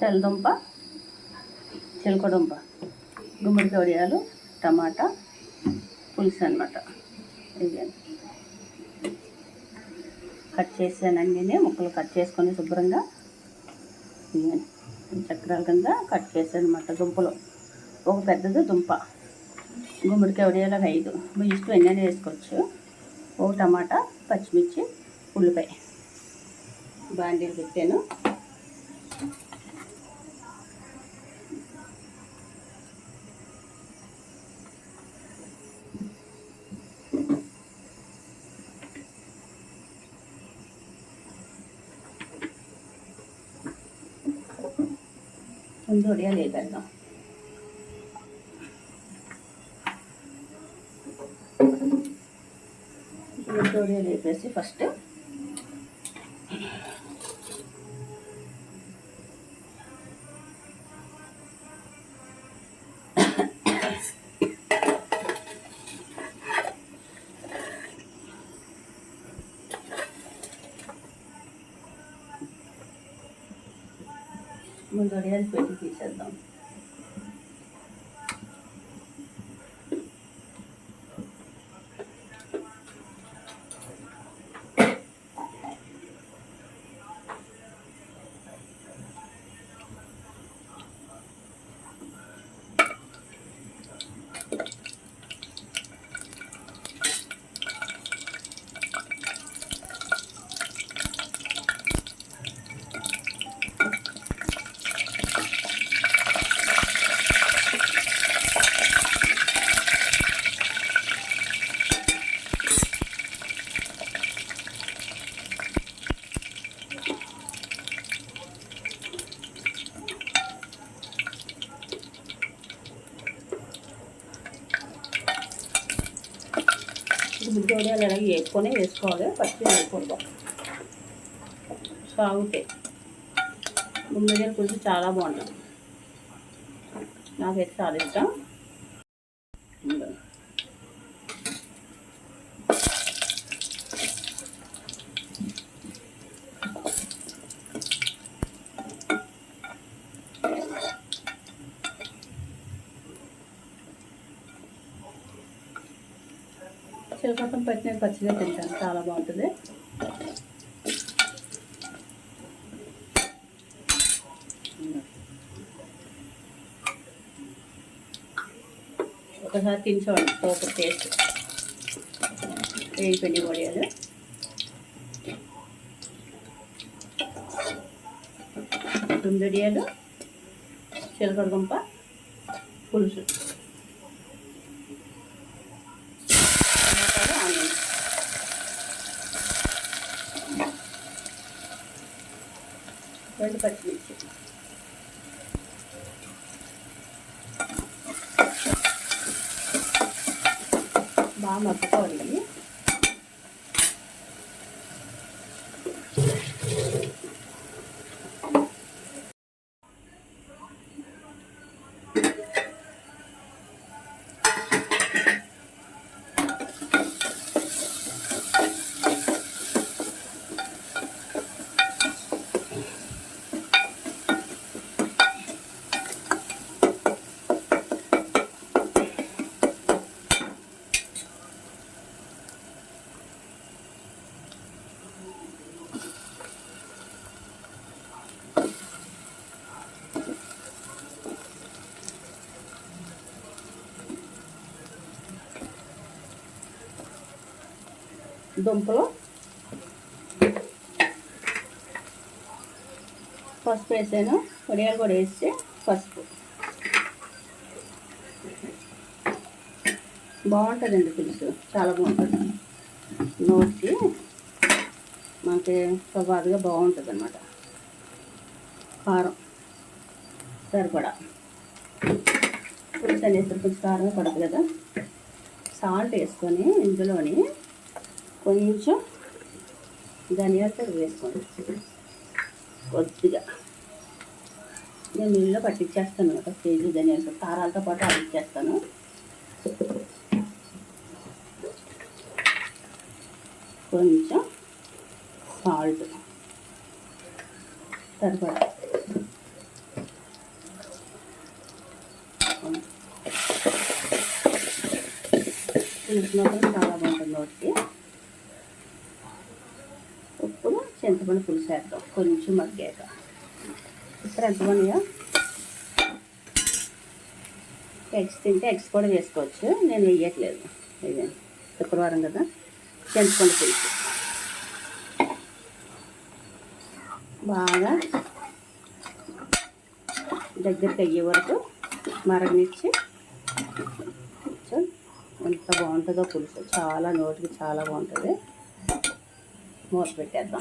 తెల్లదుంప చిలకదుంప గుమ్మడికాయ వడియాలు టమాటా పులుసు అనమాట ఇవ్వండి కట్ చేసానండి ముక్కలు కట్ చేసుకొని శుభ్రంగా ఇవ్వండి చక్రాల కింద కట్ చేసాను అనమాట దుంపలు. ఒక పెద్దది దుంప. గుమ్మడికాయ వడియాలకు ఐదు. మీ ఇష్టం ఎన్నైనా వేసుకోవచ్చు. ఒక టమాటా పచ్చిమిర్చి ఉల్లిపాయ. బాండీలు పెట్టాను. ముందు వడియాలు వేద్దాం ముందు వడియాలు వేపేసి ఫస్ట్ ముందు వడియాలు పెట్టి తీసేద్దాం. గుడ్డి వడియాలు అలాగే వేసుకొని వేసుకోవాలి. పచ్చి వేసుకుంటాం సాగుతాయి. గుమ్మడికాయలు పులుసు చాలా బాగుంటుంది. నాకైతే చాలా ఇష్టం ఇంకా చిలకట్టం పట్టిన పచ్చిగా తింటాను. చాలా బాగుంటుంది. ఒకసారి తిని చూడండి సూపర్ టేస్ట్. వేయి పిండి వడియాలు తుందడియాలు చిలకడ గుంప పులుసు. రెండు పచ్చిమిర్చి బాగా మగ్గుకోవాలి దుంపలు పసుపు వేసాను వడియాలు కూడా వేసి పసుపు. బాగుంటుందండి పులుసు చాలా బాగుంటుంది. నోటికి మనకి స్వభావిగా బాగుంటుంది అనమాట కారం సరిపడా. పులుసు అనేసరికి కొంచెం కారం పడదు కదా. సాల్ట్ వేసుకొని ఇందులోని కొంచెం ధనియా పొడి వేసుకోండి. కొద్దిగా. నేను నీళ్ళు పట్టించేస్తాను ఒక కేజీ ధనియాల. తారాలతో కారాలతో పాటు అడిచ్చేస్తాను కొంచెం సాల్ట్. తర్వాత చిన్న చిన్న చింతపండు పులుసు వేద్దాం కొంచెం మగ్గాక. ఇప్పుడు ఎంతమందిగా ఎగ్స్ తింటే ఎగ్స్ కూడా వేసుకోవచ్చు. నేను వేయట్లేదు. ఇది శుక్రవారం కదా. చింతపండు పులుసు. బాగా దగ్గరికి అయ్యే వరకు మరగనిచ్చి ఎంత బాగుంటుందో పులుసు. చాలా నోటికి చాలా బాగుంటుంది. మూత పెట్టేద్దాం.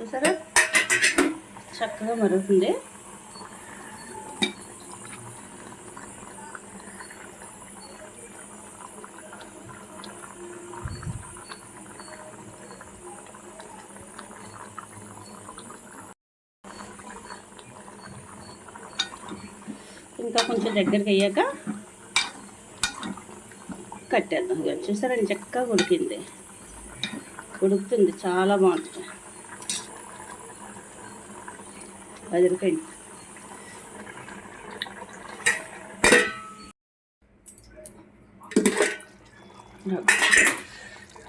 చూసారా? చక్కగా మరుగుతుంది. ఇంకా కొంచెం దగ్గరికి అయ్యాక కట్టేద్దాం. చూసారా? చూసారండి చక్కగా ఉడికింది. ఉడుకుతుంది. చాలా బాగుంటుంది అదిరిపోయింది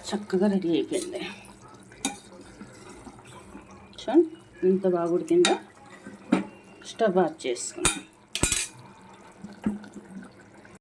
చక్కగా రెడీ అయిపోయింది. చూడండి ఎంత బాగా ఉడికిందో? స్టవ్ ఆఫ్ చేసుకున్నాం.